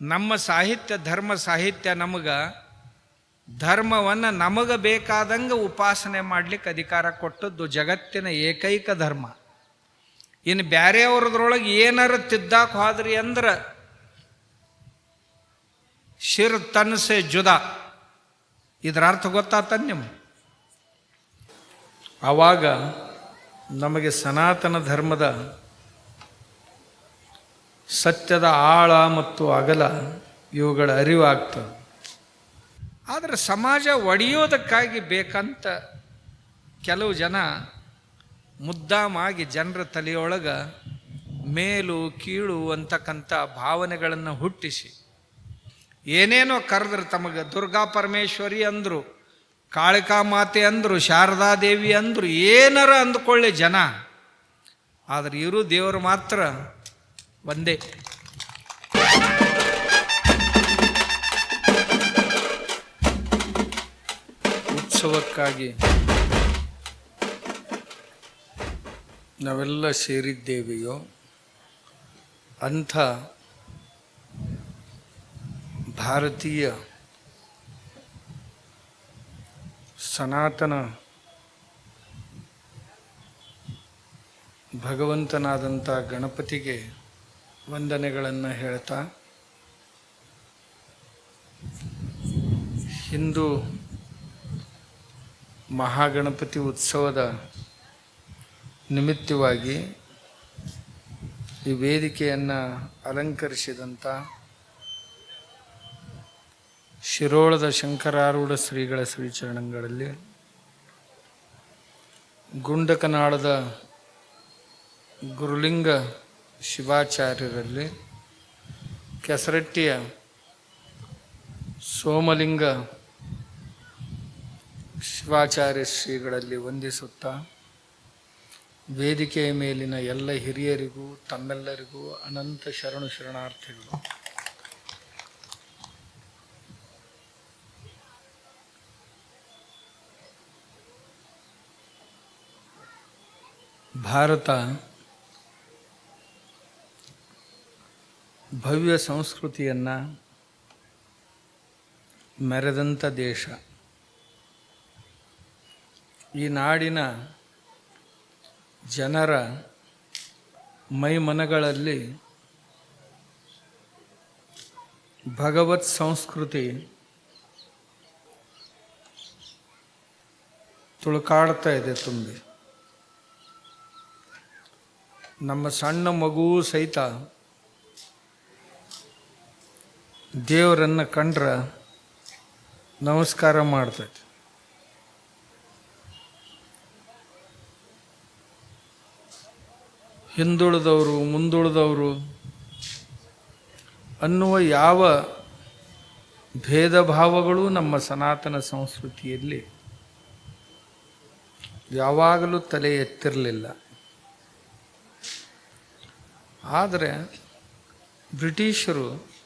ನಮ್ಮ ಸಾಹಿತ್ಯ, ಧರ್ಮ ಸಾಹಿತ್ಯ ನಮಗೆ, ಧರ್ಮವನ್ನು ನಮಗೆ ಬೇಕಾದಂಗೆ ಉಪಾಸನೆ ಮಾಡ್ಲಿಕ್ಕೆ ಅಧಿಕಾರ ಕೊಟ್ಟದ್ದು ಜಗತ್ತಿನ ಏಕೈಕ ಧರ್ಮ. ಇನ್ನು ಬ್ಯಾರೆಯವ್ರದ್ರೊಳಗೆ ಏನಾರ ತಿದ್ದಾಕ ಹೋದ್ರಿ ಅಂದ್ರೆ ಶಿರ್, ತನ್ಸೆ, ಜುದ. ಇದರ ಅರ್ಥ ಗೊತ್ತಾತ ನಿಮ್ಮ ಆವಾಗ ನಮಗೆ ಸನಾತನ ಧರ್ಮದ ಸತ್ಯದ ಆಳ ಮತ್ತು ಅಗಲ ಇವುಗಳ ಅರಿವಾಗ್ತವೆ. ಆದರೆ ಸಮಾಜ ಒಡೆಯೋದಕ್ಕಾಗಿ ಬೇಕಂತ ಕೆಲವು ಜನ ಮುದ್ದಾಮಾಗಿ ಜನರ ತಲೆಯೊಳಗೆ ಮೇಲು, ಕೀಳು ಅಂತಕ್ಕಂಥ ಭಾವನೆಗಳನ್ನು ಹುಟ್ಟಿಸಿ. ಏನೇನೋ ಕರೆದ್ರೆ ತಮಗೆ, ದುರ್ಗಾ ಪರಮೇಶ್ವರಿ ಅಂದರು, ಕಾಳಿಕಾ ಮಾತೆ ಅಂದರು ಶಾರದಾದೇವಿ ಅಂದರು, ಏನಾರ ಅಂದ್ಕೊಳ್ಳಿ ಜನ. ಆದರೆ ಇರು ದೇವರು ಮಾತ್ರ ಒಂದೇ. ಉತ್ಸವಕ್ಕಾಗಿ ನಾವೆಲ್ಲ ಸೇರಿದ್ದೇವೆಯೋ ಅಂಥ ಭಾರತೀಯ ಸನಾತನ ಭಗವಂತನಾದಂಥ ಗಣಪತಿಗೆ ವಂದನೆಗಳನ್ನು ಹೇಳ್ತಾ, ಹಿಂದೂ ಮಹಾಗಣಪತಿ ಉತ್ಸವದ ನಿಮಿತ್ತವಾಗಿ ಈ ವೇದಿಕೆಯನ್ನು ಅಲಂಕರಿಸಿದಂಥ ಶಿರೋಳದ ಶಂಕರಾರೂಢ ಶ್ರೀಗಳ ಶ್ರೀಚರಣಗಳಲ್ಲಿ ಗುಂಡಕನಾಳದ ಗುರುಲಿಂಗ ಶಿವಾಚಾರ್ಯರಲ್ಲಿ ಕೆಸರಟ್ಟಿಯ ಸೋಮಲಿಂಗ ಶಿವಾಚಾರ್ಯ ಶ್ರೀಗಳಲ್ಲಿ ವಂದಿಸುತ್ತಾ ವೇದಿಕೆಯ ಮೇಲಿನ ಎಲ್ಲ ಹಿರಿಯರಿಗೂ ತಮ್ಮೆಲ್ಲರಿಗೂ ಅನಂತ ಶರಣು ಶರಣಾರ್ಥಿಗಳು. ಭಾರತ ಭವ್ಯ ಸಂಸ್ಕೃತಿಯನ್ನು ಮೆರೆದಂಥ ದೇಶ. ಈ ನಾಡಿನ ಜನರ ಮೈಮನಗಳಲ್ಲಿ ಭಗವತ್ ಸಂಸ್ಕೃತಿ ತುಳುಕಾಡ್ತಾ ಇದೆ ತುಂಬಿ. ನಮ್ಮ ಸಣ್ಣ ಮಗು ಸಹಿತ ದೇವರನ್ನು ಕಂಡ್ರೆ ನಮಸ್ಕಾರ ಮಾಡ್ತೈತಿ. ಹಿಂದುಳಿದವರು, ಮುಂದುಳಿದವರು ಅನ್ನುವ ಯಾವ ಭೇದ ಭಾವಗಳು ನಮ್ಮ ಸನಾತನ ಸಂಸ್ಕೃತಿಯಲ್ಲಿ ಯಾವಾಗಲೂ ತಲೆ ಎತ್ತಿರಲಿಲ್ಲ. ಆದರೆ ಬ್ರಿಟಿಷರು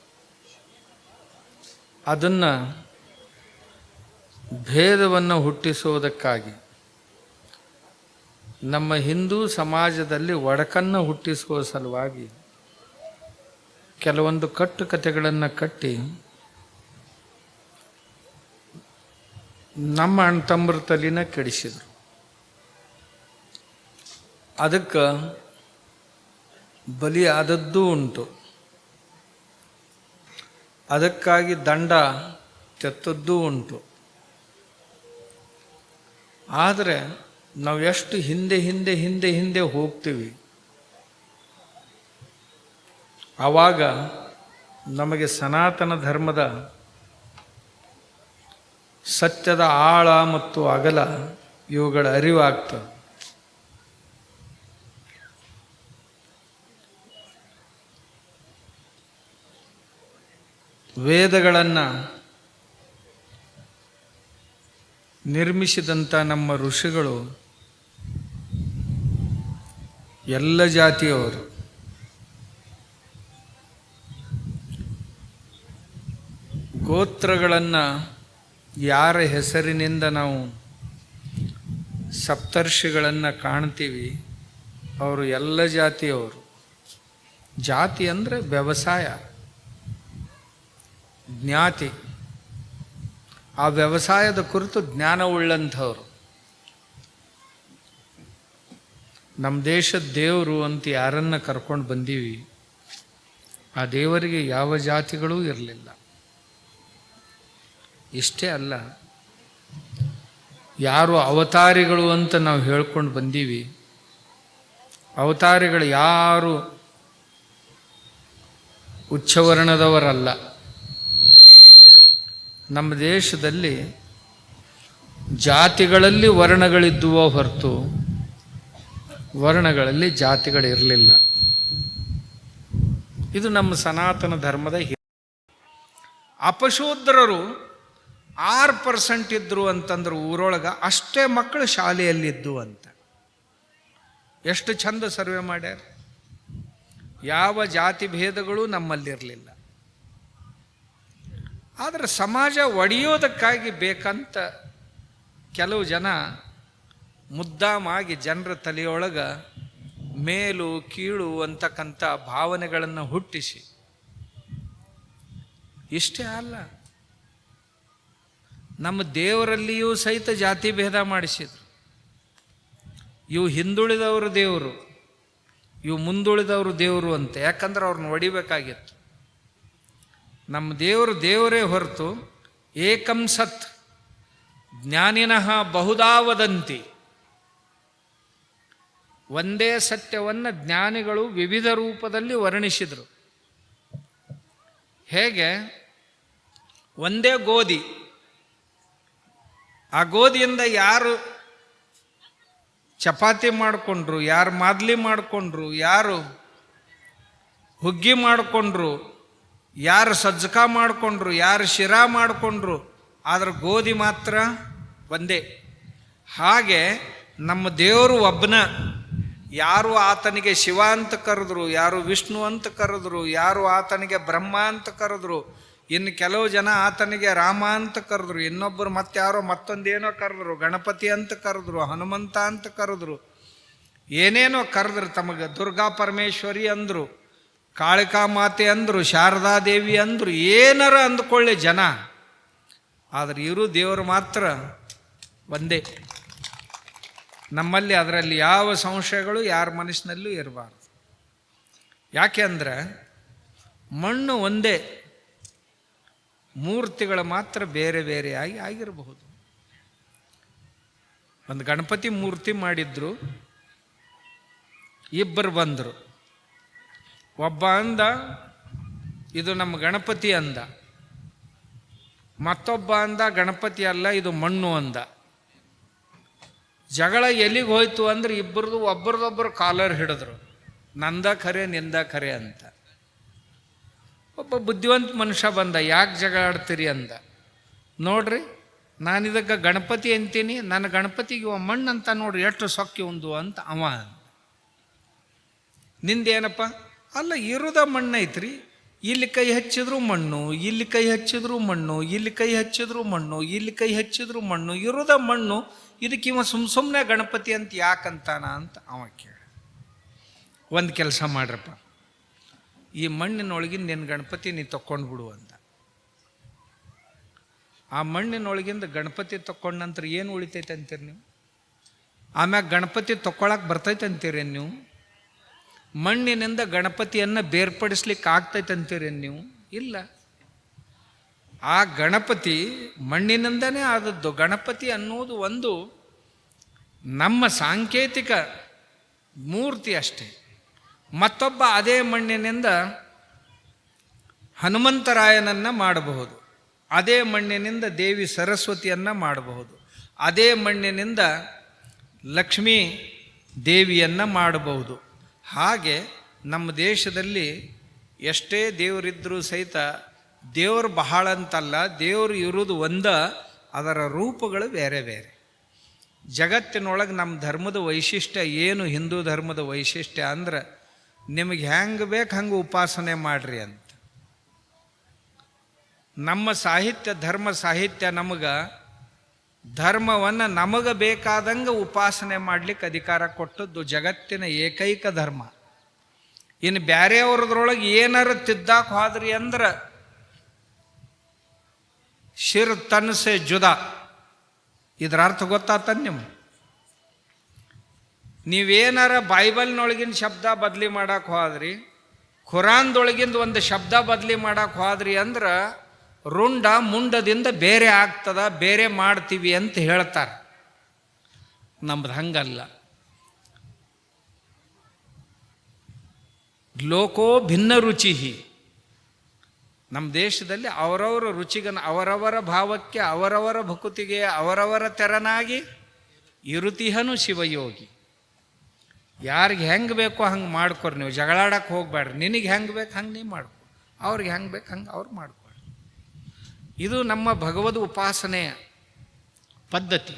ಅದನ್ನು ಭೇದವನ್ನು ಹುಟ್ಟಿಸುವುದಕ್ಕಾಗಿ. ನಮ್ಮ ಹಿಂದೂ ಸಮಾಜದಲ್ಲಿ ಒಡಕನ್ನು ಹುಟ್ಟಿಸುವ ಸಲುವಾಗಿ ಕೆಲವೊಂದು ಕಟ್ಟುಕತೆಗಳನ್ನು ಕಟ್ಟಿ ನಮ್ಮ ಅಣ್ಣ ತಮ್ಮರ ತಲಿನ ಕೆಡಿಸಿದರು. ಅದಕ್ಕೆ ಬಲಿಯಾದದ್ದೂ ಉಂಟು. ಅದಕ್ಕಾಗಿ ದಂಡ ತೆತ್ತದ್ದೂ ಉಂಟು. ಆದರೆ ನಾವು ಎಷ್ಟು ಹಿಂದೆ ಹಿಂದೆ ಹಿಂದೆ ಹಿಂದೆ ಹೋಗ್ತೀವಿ. ಆವಾಗ ನಮಗೆ ಸನಾತನ ಧರ್ಮದ ಸತ್ಯದ ಆಳ ಮತ್ತು ಅಗಲ ಇವುಗಳ ಅರಿವಾಗ್ತದೆ. ವೇದಗಳನ್ನು ನಿರ್ಮಿಸಿದಂಥ ನಮ್ಮ ಋಷಿಗಳು ಎಲ್ಲ ಜಾತಿಯವರು. ಗೋತ್ರಗಳನ್ನು ಯಾರ ಹೆಸರಿನಿಂದ ನಾವು ಸಪ್ತರ್ಷಿಗಳನ್ನು ಕಾಣ್ತೀವಿ, ಅವರು ಎಲ್ಲ ಜಾತಿಯವರು. ಜಾತಿ ಅಂದರೆ ವ್ಯವಸಾಯ. ಜ್ಞಾತಿ. ಆ ವ್ಯವಸಾಯದ ಕುರಿತು ಜ್ಞಾನವುಳ್ಳಂಥವ್ರು ನಮ್ಮ ದೇಶದ ದೇವರು ಅಂತ ಯಾರನ್ನು ಕರ್ಕೊಂಡು ಬಂದೀವಿ, ಆ ದೇವರಿಗೆ ಯಾವ ಜಾತಿಗಳೂ ಇರಲಿಲ್ಲ. ಇಷ್ಟೇ ಅಲ್ಲ, ಯಾರು ಅವತಾರಿಗಳು ಅಂತ ನಾವು ಹೇಳ್ಕೊಂಡು ಬಂದೀವಿ, ಅವತಾರಿಗಳು ಯಾರು ಉಚ್ಚವರ್ಣದವರಲ್ಲ. ನಮ್ಮ ದೇಶದಲ್ಲಿ ಜಾತಿಗಳಲ್ಲಿ ವರ್ಣಗಳಿದ್ದುವೋ ಹೊರತು ವರ್ಣಗಳಲ್ಲಿ ಜಾತಿಗಳಿರಲಿಲ್ಲ. ಇದು ನಮ್ಮ ಸನಾತನ ಧರ್ಮದ ಹಿ ಅಪಶೂದ್ರರು ಆರು ಪರ್ಸೆಂಟ್ ಇದ್ದರು ಅಂತಂದ್ರೆ ಊರೊಳಗೆ ಅಷ್ಟೇ ಮಕ್ಕಳು ಶಾಲೆಯಲ್ಲಿದ್ದು ಅಂತ. ಎಷ್ಟು ಚಂದ ಸರ್ವೆ ಮಾಡ್ಯಾರ? ಯಾವ ಜಾತಿ ಭೇದಗಳು ನಮ್ಮಲ್ಲಿರಲಿಲ್ಲ. ಆದರೆ ಸಮಾಜ ಒಡೆಯೋದಕ್ಕಾಗಿ ಬೇಕಂತ ಕೆಲವು ಜನ ಮುದ್ದಾಮಾಗಿ ಜನರ ತಲೆಯೊಳಗೆ ಮೇಲು, ಕೀಳು ಅಂತಕ್ಕಂಥ ಭಾವನೆಗಳನ್ನು ಹುಟ್ಟಿಸಿ. ಇಷ್ಟೇ ಅಲ್ಲ. ನಮ್ಮ ದೇವರಲ್ಲಿಯೂ ಸಹಿತ ಜಾತಿ ಭೇದ ಮಾಡಿಸಿದ್ರು. ಇವು ಹಿಂದುಳಿದವರು ದೇವರು, ಇವು ಮುಂದುಳಿದವರು ದೇವರು ಅಂತ. ಯಾಕಂದ್ರೆ ಅವ್ರನ್ನ ಹೊಡಿಬೇಕಾಗಿತ್ತು ನಮ್ಮ ದೇವರು ದೇವರೇ ಹೊರತು ಏಕಂ ಸತ್ ಜ್ಞಾನಿನಃ ಬಹುದಾ ವದಂತಿ ಒಂದೇ ಸತ್ಯವನ್ನು ಜ್ಞಾನಿಗಳು ವಿವಿಧ ರೂಪದಲ್ಲಿ ವರ್ಣಿಸಿದರು. ಹೇಗೆ? ಒಂದೇ ಗೋಧಿ. ಆ ಗೋಧಿಯಿಂದ ಯಾರು ಚಪಾತಿ ಮಾಡಿಕೊಂಡ್ರು, ಯಾರು ಮಾದಲಿ ಮಾಡಿಕೊಂಡ್ರು, ಯಾರು ಹುಗ್ಗಿ ಮಾಡಿಕೊಂಡ್ರು ಯಾರು ಸಜ್ಜಕ ಮಾಡಿಕೊಂಡ್ರು, ಯಾರು ಶಿರಾ ಮಾಡಿಕೊಂಡ್ರು, ಆದ್ರೆ ಗೋಧಿ ಮಾತ್ರ ಒಂದೇ. ಹಾಗೆ ನಮ್ಮ ದೇವರು ಒಬ್ಬನ. ಯಾರು ಆತನಿಗೆ ಶಿವ ಅಂತ ಕರೆದ್ರು, ಯಾರು ವಿಷ್ಣು ಅಂತ ಕರೆದ್ರು, ಯಾರು ಆತನಿಗೆ ಬ್ರಹ್ಮ ಅಂತ ಕರೆದ್ರು, ಇನ್ನು ಕೆಲವು ಜನ ಆತನಿಗೆ ರಾಮ ಅಂತ ಕರೆದ್ರು, ಇನ್ನೊಬ್ಬರು ಮತ್ತಾರೋ ಮತ್ತೊಂದೇನೋ ಕರೆದ್ರು, ಗಣಪತಿ ಅಂತ ಕರೆದ್ರು, ಹನುಮಂತ ಅಂತ ಕರೆದ್ರು. ಏನೇನೋ ಕರೆದ್ರು ತಮಗೆ, ದುರ್ಗಾ ಪರಮೇಶ್ವರಿ ಅಂದರು. ಕಾಳಿಕಾ ಮಾತೆ ಅಂದರು, ಶಾರದಾ ದೇವಿ ಅಂದರು, ಏನಾರ ಅಂದ್ಕೊಳ್ಳಿ ಜನ. ಆದರೆ ಇರು ದೇವರು ಮಾತ್ರ ಒಂದೇ. ನಮ್ಮಲ್ಲಿ ಅದರಲ್ಲಿ ಯಾವ ಸಂಶಯಗಳು ಯಾರ ಮನಸ್ಸಿನಲ್ಲೂ ಇರಬಾರ್ದು. ಯಾಕೆ ಅಂದರೆ ಮಣ್ಣು ಒಂದೇ, ಮೂರ್ತಿಗಳು ಮಾತ್ರ ಬೇರೆ ಬೇರೆಯಾಗಿ ಆಗಿರಬಹುದು. ಒಂದು ಗಣಪತಿ ಮೂರ್ತಿ ಮಾಡಿದ್ರು, ಇಬ್ಬರು ಬಂದರು. ಒಬ್ಬ ಅಂದ, ಇದು ನಮ್ಮ ಗಣಪತಿ ಅಂದ. ಮತ್ತೊಬ್ಬ ಅಂದ, ಗಣಪತಿ ಅಲ್ಲ, ಇದು ಮಣ್ಣು ಅಂದ. ಜಗಳ ಎಲ್ಲಿಗೆ ಹೋಯ್ತು ಅಂದ್ರೆ ಇಬ್ಬರದು ಒಬ್ಬರದೊಬ್ಬರು ಕಾಲರ್ ಹಿಡಿದ್ರು. ನಂದ ಖರೆ, ನಿಂದ ಖರೆ ಅಂತ. ಒಬ್ಬ ಬುದ್ಧಿವಂತ ಮನುಷ್ಯ ಬಂದ, ಯಾಕೆ ಜಗಳ ಆಡ್ತೀರಿ ಅಂದ. ನೋಡ್ರಿ, ನಾನು ಇದಕ್ಕೆ ಗಣಪತಿ ಅಂತೀನಿ, ನನ್ನ ಗಣಪತಿಗೆ ಇವ ಮಣ್ಣು ಅಂತ ನೋಡ್ರಿ, ಎಷ್ಟು ಸೊಕ್ಕಿ ಒಂದು ಅಂತ ಅವ. ನಿಂದೇನಪ್ಪ? ಅಲ್ಲ, ಇರುದ ಮಣ್ಣು ಐತ್ರಿ. ಇಲ್ಲಿ ಕೈ ಹಚ್ಚಿದ್ರು ಮಣ್ಣು, ಇಲ್ಲಿ ಕೈ ಹಚ್ಚಿದ್ರು ಮಣ್ಣು, ಇಲ್ಲಿ ಕೈ ಹಚ್ಚಿದ್ರು ಮಣ್ಣು, ಇಲ್ಲಿ ಕೈ ಹಚ್ಚಿದ್ರು ಮಣ್ಣು, ಇರುದ ಮಣ್ಣು, ಇದಕ್ಕೆ ಇವ ಸುಮ್ ಸುಮ್ಮನೆ ಗಣಪತಿ ಅಂತ ಯಾಕಂತಾನ ಅಂತ ಅವ ಕೇಳ. ಒಂದು ಕೆಲಸ ಮಾಡ್ರಪ್ಪ. ಈ ಮಣ್ಣಿನೊಳಗಿಂದ ನಿನ್ನ ಗಣಪತಿ ನೀ ತಕ್ಕೊಂಡು ಬಿಡು ಅಂತ ಆ ಮಣ್ಣಿನೊಳಗಿಂದ ಗಣಪತಿ ತಕೊಂಡ ನಂತರ ಏನು ಉಳಿತೈತೆ ಅಂತೀರಿ ನೀವು? ಆಮ್ಯಾಗ ಗಣಪತಿ ತಕ್ಕೊಳಕ್ಕೆ ಬರ್ತೈತೆ ಅಂತೀರಿ ನೀವು? ಮಣ್ಣಿನಿಂದ ಗಣಪತಿಯನ್ನು ಬೇರ್ಪಡಿಸ್ಲಿಕ್ಕೆ ಆಗ್ತೈತೆ ಅಂತೀರಿ ನೀವು? ಇಲ್ಲ. ಆ ಗಣಪತಿ ಮಣ್ಣಿನಿಂದನೇ ಆದದ್ದು. ಗಣಪತಿ ಅನ್ನೋದು ಒಂದು ನಮ್ಮ ಸಾಂಕೇತಿಕ ಮೂರ್ತಿ ಅಷ್ಟೇ. ಮತ್ತೊಬ್ಬ ಅದೇ ಮಣ್ಣಿನಿಂದ ಹನುಮಂತರಾಯನನ್ನು ಮಾಡಬಹುದು. ಅದೇ ಮಣ್ಣಿನಿಂದ ದೇವಿ ಸರಸ್ವತಿಯನ್ನು ಮಾಡಬಹುದು. ಅದೇ ಮಣ್ಣಿನಿಂದ ಲಕ್ಷ್ಮೀ ದೇವಿಯನ್ನು ಮಾಡಬಹುದು. ಹಾಗೆ ನಮ್ಮ ದೇಶದಲ್ಲಿ ಎಷ್ಟೇ ದೇವರಿದ್ದರೂ ಸಹಿತ ದೇವರು ಬಹಳ ಅಂತಲ್ಲ, ದೇವರು ಇರುವುದು ಒಂದ, ಅದರ ರೂಪಗಳು ಬೇರೆ ಬೇರೆ. ಜಗತ್ತಿನೊಳಗೆ ನಮ್ಮ ಧರ್ಮದ ವೈಶಿಷ್ಟ್ಯ ಏನು? ಹಿಂದೂ ಧರ್ಮದ ವೈಶಿಷ್ಟ್ಯ ಅಂದ್ರೆ ನಿಮಗೆ ಹೆಂಗೆ ಬೇಕು ಹಂಗೆ ಉಪಾಸನೆ ಮಾಡ್ರಿ ಅಂತ. ನಮ್ಮ ಸಾಹಿತ್ಯ, ಧರ್ಮ ಸಾಹಿತ್ಯ ನಮಗೆ ಧರ್ಮವನ್ನು ನಮಗೆ ಬೇಕಾದಂಗೆ ಉಪಾಸನೆ ಮಾಡ್ಲಿಕ್ಕೆ ಅಧಿಕಾರ ಕೊಟ್ಟದ್ದು ಜಗತ್ತಿನ ಏಕೈಕ ಧರ್ಮ. ಇನ್ನು ಬ್ಯಾರೆಯವ್ರದ್ರೊಳಗೆ ಏನಾರ ತಿದ್ದಾಕ ಹೋದ್ರಿ ಅಂದ್ರೆ ಶಿರ್ ತನ್ಸೆ ಜುದ. ಇದರ ಅರ್ಥ ಗೊತ್ತಾತ ನಿಮ್ಗೆ? ನೀವೇನಾರ ಬೈಬಲ್ನೊಳಗಿನ ಶಬ್ದ ಬದಲಿ ಮಾಡಕ್ಕೆ ಹೋದ್ರಿ, ಖುರಾನ್ದೊಳಗಿಂದ ಒಂದು ಶಬ್ದ ಬದಲಿ ಮಾಡಕ್ಕೆ ಹೋದ್ರಿ ಅಂದ್ರೆ ರುಂಡ ಮುಂಡದಿಂದ ಬೇರೆ ಆಗ್ತದ, ಬೇರೆ ಮಾಡ್ತೀವಿ ಅಂತ ಹೇಳ್ತಾರೆ. ನಮ್ದು ಹಂಗಲ್ಲ. ಲೋಕೋ ಭಿನ್ನ ರುಚಿ ನಮ್ಮ ದೇಶದಲ್ಲಿ ಅವರವರ ರುಚಿಗನ, ಅವರವರ ಭಾವಕ್ಕೆ, ಅವರವರ ಭಕುತಿಗೆ, ಅವರವರ ತೆರನಾಗಿ ಇರುತಿಹನು ಶಿವಯೋಗಿ. ಯಾರಿಗೆ ಹೆಂಗೆ ಬೇಕೋ ಹಂಗೆ ಮಾಡ್ಕೊರಿ ನೀವು. ಜಗಳಾಡಕ್ಕೆ ಹೋಗ್ಬೇಡ್ರಿ ನಿನಗೆ ಹೆಂಗೆ ಬೇಕು ಹಂಗೆ ನೀವು ಮಾಡ್ಕೊ. ಅವ್ರಿಗೆ ಹೆಂಗೆ ಬೇಕು ಹಂಗೆ ಅವ್ರು ಮಾಡ್ಕೊಳ್ರಿ ಇದು ನಮ್ಮ ಭಗವದ್ ಉಪಾಸನೆಯ ಪದ್ಧತಿ.